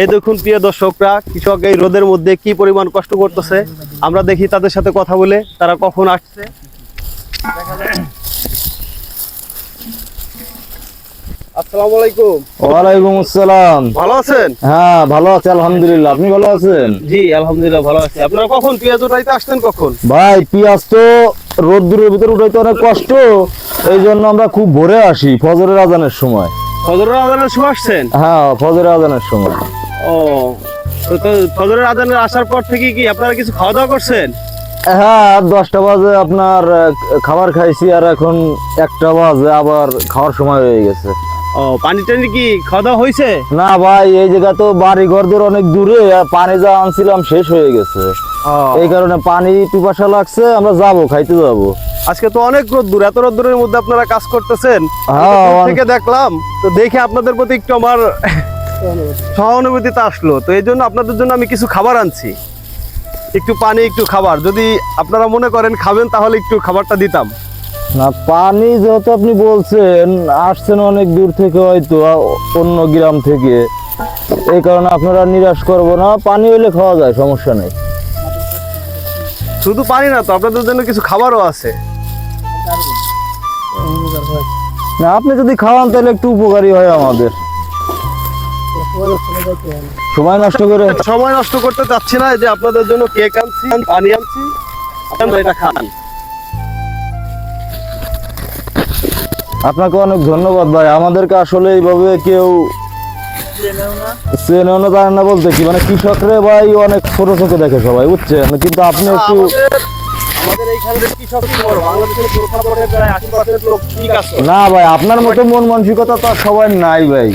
এই দেখুন প্রিয় দর্শকরা কৃষক এই রোদের মধ্যে কি পরিমাণ কষ্ট করতেছে? আমরা দেখি তাদের সাথে কথা বলে তারা কখন আসছে। আসসালামু আলাইকুম। ওয়ালাইকুম আসসালাম। ভালো আছেন? হ্যাঁ ভালো আছি আলহামদুলিল্লাহ। আপনি ভালো আছেন? জি আলহামদুলিল্লাহ ভালো আছি। আপনারা কখন পেঁয়াজ উঠাইতে আসছেন কখন? ভাই পেঁয়াজ তো রোদ্দুরের ভিতরে উঠাইতে অনেক কষ্ট। এই জন্য আমরা খুব ভোরে আসি ফজরের আজানের সময়। ফজরের আজানের সময় আসছেন? হ্যাঁ ফজরের আজানের সময়। ও তো ফজরের আজানের আসার পর থেকে কি আপনারা কিছু খাওয়া দাওয়া করছেন? হ্যাঁ দশটা বাজে আপনার খাবার খাইছি আর এখন একটা বাজে আবার খাওয়ার সময় হয়ে গেছে। ও পানি টানি কি খাওয়া দাওয়া হয়েছে না ভাই এই জায়গা তো বাড়ি ঘরদের অনেক দূরে পানি যা আনছিলাম শেষ হয়ে গেছে। এই কারণে পানি পিপাসা লাগছে আমরা যাব খাইতে যাব। আজকে তো অনেক রোদ্দুর এত রোদ্দুরের মধ্যে আপনারা কাজ করতেছেন। হ্যাঁ, থেকে দেখলাম তো দেখে আপনাদের প্রতি একটু আমার সহানুভূতিটা আসলো। তো এই জন্য আপনাদের জন্য আমি কিছু খাবার আনছি। একটু পানি একটু খাবার। যদি আপনারা মনে করেন খাবেন তাহলে একটু খাবারটা দিতাম। না পানি যেহেতু আপনি বলছেন আসছেন অনেক দূর থেকে হয়তো অন্য গ্রাম থেকে। এই কারণে আপনারা নিরাশ করব না। পানি হলে খাওয়া যায় সমস্যা নেই। শুধু পানি না তো আপনাদের জন্য কিছু খাবারও আছে। না আপনি যদি খাওয়ান তাহলে একটু উপকারী হয় আমাদের। সময় নষ্ট করে। সময় নষ্ট করতে চাচ্ছি না যে আপনাদের জন্য কেক আনছি পানি আনছি আপনারা এটা খান। আপনাকে অনেক ধন্যবাদ ভাই। আমাদেরকে আসলে এইভাবে কেউ চেনেও না। জানে না বলতে কি। মানে কৃষকরে ভাই অনেক ছোট চোখে দেখে সবাই বুঝছেন? কিন্তু আপনি একটু না ভাই আপনার মতো মন মানসিকতা তো আর সবাই নাই ভাই।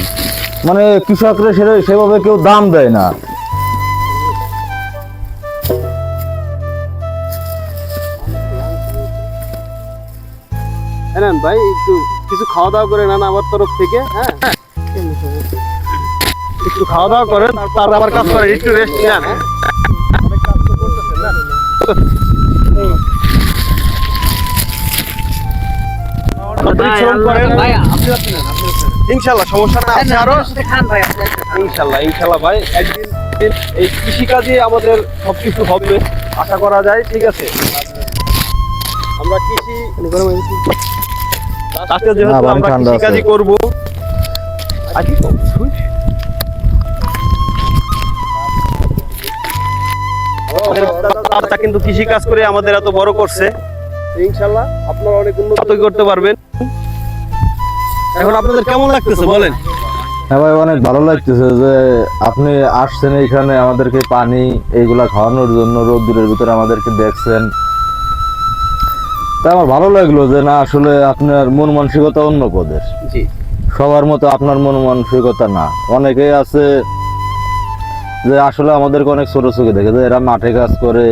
মানে কৃষকরা সেটা সেভাবে কেউ দাম দেয় না। নেন ভাই একটু কিছু খাওয়া দাওয়া করে নেন আমার তরফ থেকে হ্যাঁ? একটু খাওয়া দাওয়া করেন তারপর আবার কাজ করেন একটু রেস্ট নেন হ্যাঁ? পরিশ্রম করেন। ইনশাল্লাহ সমস্যা না আছে আরও ইনশাল্লাহ ইনশাল্লাহ ভাই একদিন এই কৃষিকাজে আমাদের সবকিছু হবে আশা করা যায় ঠিক আছে? আমরা কৃষি আজকে যেহেতু আমরা কৃষিকাজই করব আজকে কিন্তু কৃষি কাজ করে আমাদের এত বড় করছে। ইনশাল্লাহ আপনারা অনেক উন্নত করতে পারবেন। এখন আপনাদের কেমন লাগতেছে বলেন? হ্যাঁ ভাই অনেক ভালো লাগতেছে যে আপনি আসছেন এইখানে আমাদেরকে পানি এইগুলা খাওয়ানোর জন্য রোদ্দুরের ভিতরে আমাদেরকে দেখছেন। তা আমার ভালো লাগল যে না আসলে আপনার মন মানসিকতা অন্য পদের। সবার মতো আপনার মন মানসিকতা না। অনেকেই আছে যে আসলে আমাদেরকে অনেক ছোট চোখে দেখে যে এরা মাঠে কাজ করে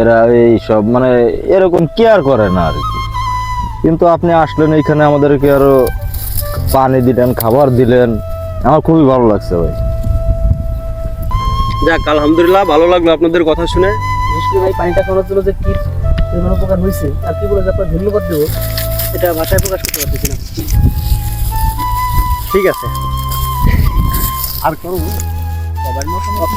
এরা এই সব মানে এরকম কেয়ার করে না আর কি। কিন্তু আপনি আসলেন এইখানে আমাদেরকে আরও পানি দিলেন খাবার দিলেন। আমার খুবই ভালো লাগছে ভাই। যাক আলহামদুলিল্লাহ ভালো লাগল আপনাদের কথা শুনে। বিশেষ করে ভাই পানিটা খাওয়ার জন্য যে কি পরিমাণ উপকার হয়েছে আর কি বলে যে আপনার ধন্যবাদ দেবো এটা ভাষায় প্রকাশ করতে পারতেছি না। ঠিক আছে। আর করব সবার মতো